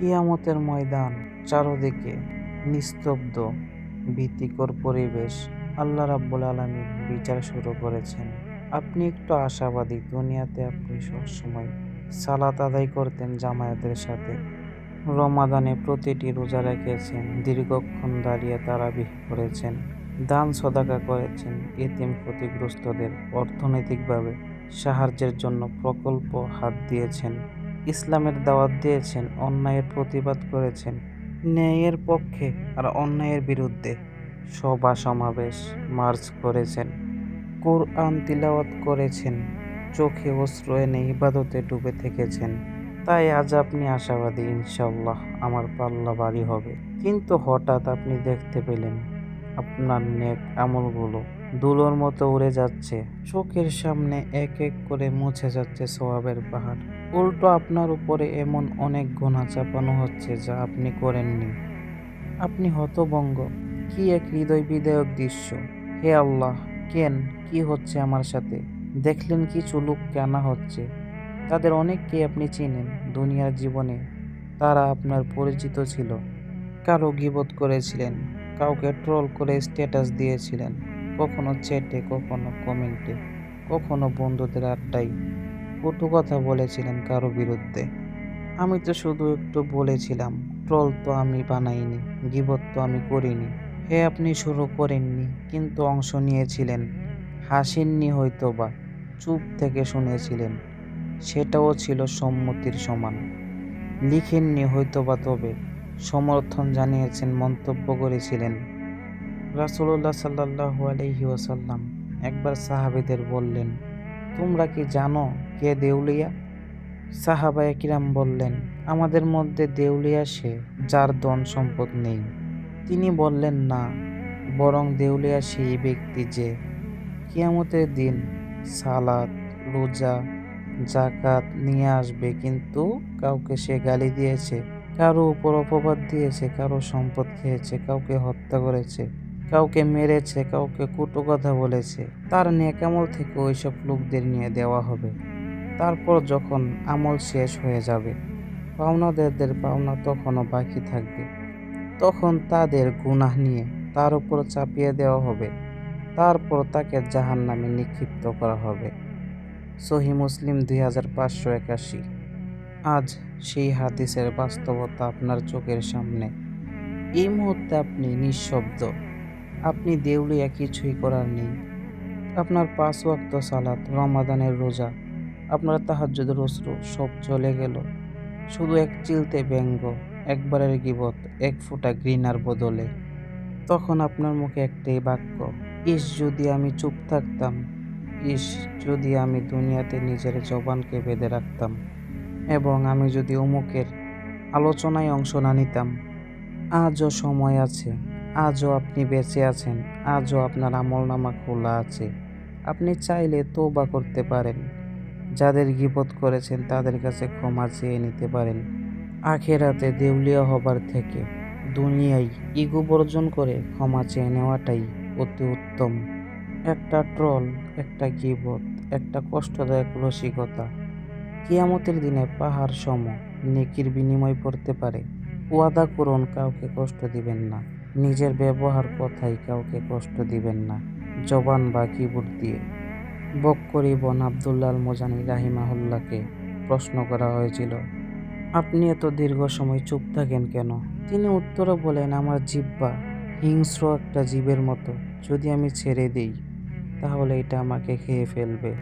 কিয়ামতের ময়দান চারদিকে নিস্তব্ধ, ভীতিকর পরিবেশ আল্লাহ রাব্বুল আলামিন বিচার শুরু করেছেন। আপনি একটু আশাবাদী, দুনিয়াতে আপনি সবসময় সালাত আদায় করতেন জামায়াতের সাথে। রমাদানে প্রতিটি রোজা রেখেছেন, দীর্ঘক্ষণ দাঁড়িয়ে তারা তারাবিহ করেছেন, দান সদাকা করেছেন এতিম ক্ষতিগ্রস্তদের অর্থনৈতিকভাবে সাহায্যের জন্য প্রকল্প হাত দিয়েছেন। ইসলামের দাওয়াত দিয়েছেন, অন্যায়ের প্রতিবাদ করেছেন, ন্যায়ের পক্ষে আর অন্যায়ের বিরুদ্ধে সভা সমাবেশ, মার্চ করেছেন, কোরআন তিলাওয়াত করেছেন, চোখে অশ্রু এনে ইবাদতে ডুবে থেকেছেন। তাই আজ আপনি আশাবাদী ইনশাল্লাহ আমার পাল্লা বাড়ি হবে। কিন্তু হঠাৎ আপনি দেখতে পেলেন আপনার নেক আমলগুলো দুলোর মতো উড়ে যাচ্ছে। চোখের সামনে এক এক করে মুছে যাচ্ছে সোয়াবের পাহাড়। উল্টো আপনার উপরে এমন অনেক গুণা চাপানো হচ্ছে যা আপনি করেননি। আপনি হতভঙ্গ। কি এক হৃদয় বিদায়ক দৃশ্য। হে আল্লাহ, কেন? কি হচ্ছে আমার সাথে? দেখলেন কিছু লোককে আনা হচ্ছে। তাদের অনেককেই আপনি চিনেন দুনিয়ার জীবনে। তারা আপনার পরিচিত ছিল। কারও গিবত করেছিলেন, কাউকে ট্রোল করে স্ট্যাটাস দিয়েছিলেন। কখনো চ্যাটে কখনো কমেন্টে কখনো বন্ধুদের আড্ডায়। কটু কথা বলেছিলেন কারও বিরুদ্ধে। আমি তো শুধু একটু বলেছিলাম ট্রোল তো আমি বানাইনি, গিবত তো আমি করিনি। হে, আপনি শুরু করেননি, কিন্তু অংশ নিয়েছিলেন। হাসেননি হয়তো বা চুপ থেকে শুনেছিলেন। সেটাও ছিল সম্মতির সমান। লিখেননি হয়তো বা তবে, সমর্থন জানিয়েছেন, মন্তব্য করেছিলেন। রাসুল্লাহ সাল্লাহু আলহি ওসাল্লাম একবার সাহাবিদের বললেন, তোমরা কি জানো কে দেউলিয়া? সাহাবা কিরাম বললেন, আমাদের মধ্যে দেউলিয়া সে যার ধন সম্পদ নেই। তিনি বললেন, না, বরং দেউলিয়া সেই ব্যক্তি যে কিয়ামতের দিন সালাত, রোজা জাকাত নিয়ে আসবে, কিন্তু কাউকে সে গালি দিয়েছে, কারও উপর অপবাদ দিয়েছে, কারও সম্পদ খেয়েছে, কাউকে হত্যা করেছে কাউকে মেরেছে, কাউকে কুটো কথা বলেছে, তার নেকামল থেকে ওইসব লোকদের নিয়ে দেওয়া হবে? তারপর যখন আমল শেষ হয়ে যাবে, পাওনাদারদের পাওনা তখনও বাকি থাকবে। তখন তাদের গুনাহ নিয়ে তার উপর চাপিয়ে দেওয়া হবে। তারপর তাকে জাহান নামে নিক্ষিপ্ত করা হবে। সহি মুসলিম দুই হাজার পাঁচশো একাশি। আজ সেই হাদিসের বাস্তবতা আপনার চোখের সামনে। এই মুহূর্তে আপনি নিঃশব্দ। আপনি দেউলিয়া কিছুই করার নেই। আপনার পাঁচ ওয়াক্ত সালাত, রমাদানের রোজা, আপনার তাহাজ্জুদের অশ্রু, সব চলে গেল। শুধু এক চিলতে ব্যঙ্গ, একবারের গিবত, এক ফোঁটা ঘৃণার বদলে। তখন আপনার মুখে একটাই বাক্য, ইস যদি আমি চুপ থাকতাম, ইস যদি আমি দুনিয়াতে নিজের জবানকে বেঁধে রাখতাম, এবং আমি যদি অমুকের আলোচনায় অংশ না নিতাম, আজও সময় আছে। আজও আপনি বেঁচে আছেন, আজও আপনার আমলনামা খোলা আছে। আপনি চাইলে তৌবা করতে পারেন। যাদের গিবত করেছেন তাদের কাছে ক্ষমা চেয়ে নিতে পারেন। আখেরাতে দেউলিয়া হবার থেকে দুনিয়ায় ইগো বর্জন করে ক্ষমা চেয়ে নেওয়াটাই অতি উত্তম। একটা ট্রল, একটা গিবত, একটা কষ্টদায়ক রসিকতা। কিয়ামতের দিনে পাহাড় সম, নেকির বিনিময় পড়তে পারে। ওয়াদা করুন কাউকে কষ্ট দিবেন না। নিজের ব্যবহার কথাই কাউকে কষ্ট দিবেন না। জবান বা কিবোর্ড দিয়ে। বক্করি বন আবদুল্লাল মোজানি রাহিমাহুল্লাহকে প্রশ্ন করা হয়েছিল, আপনি এত দীর্ঘ সময় চুপ থাকেন কেন? তিনি উত্তরে বলেন, আমার জিব্বা হিংস্র একটা জীবের মতো। যদি আমি ছেড়ে দিই, তাহলে এটা আমাকে খেয়ে ফেলবে।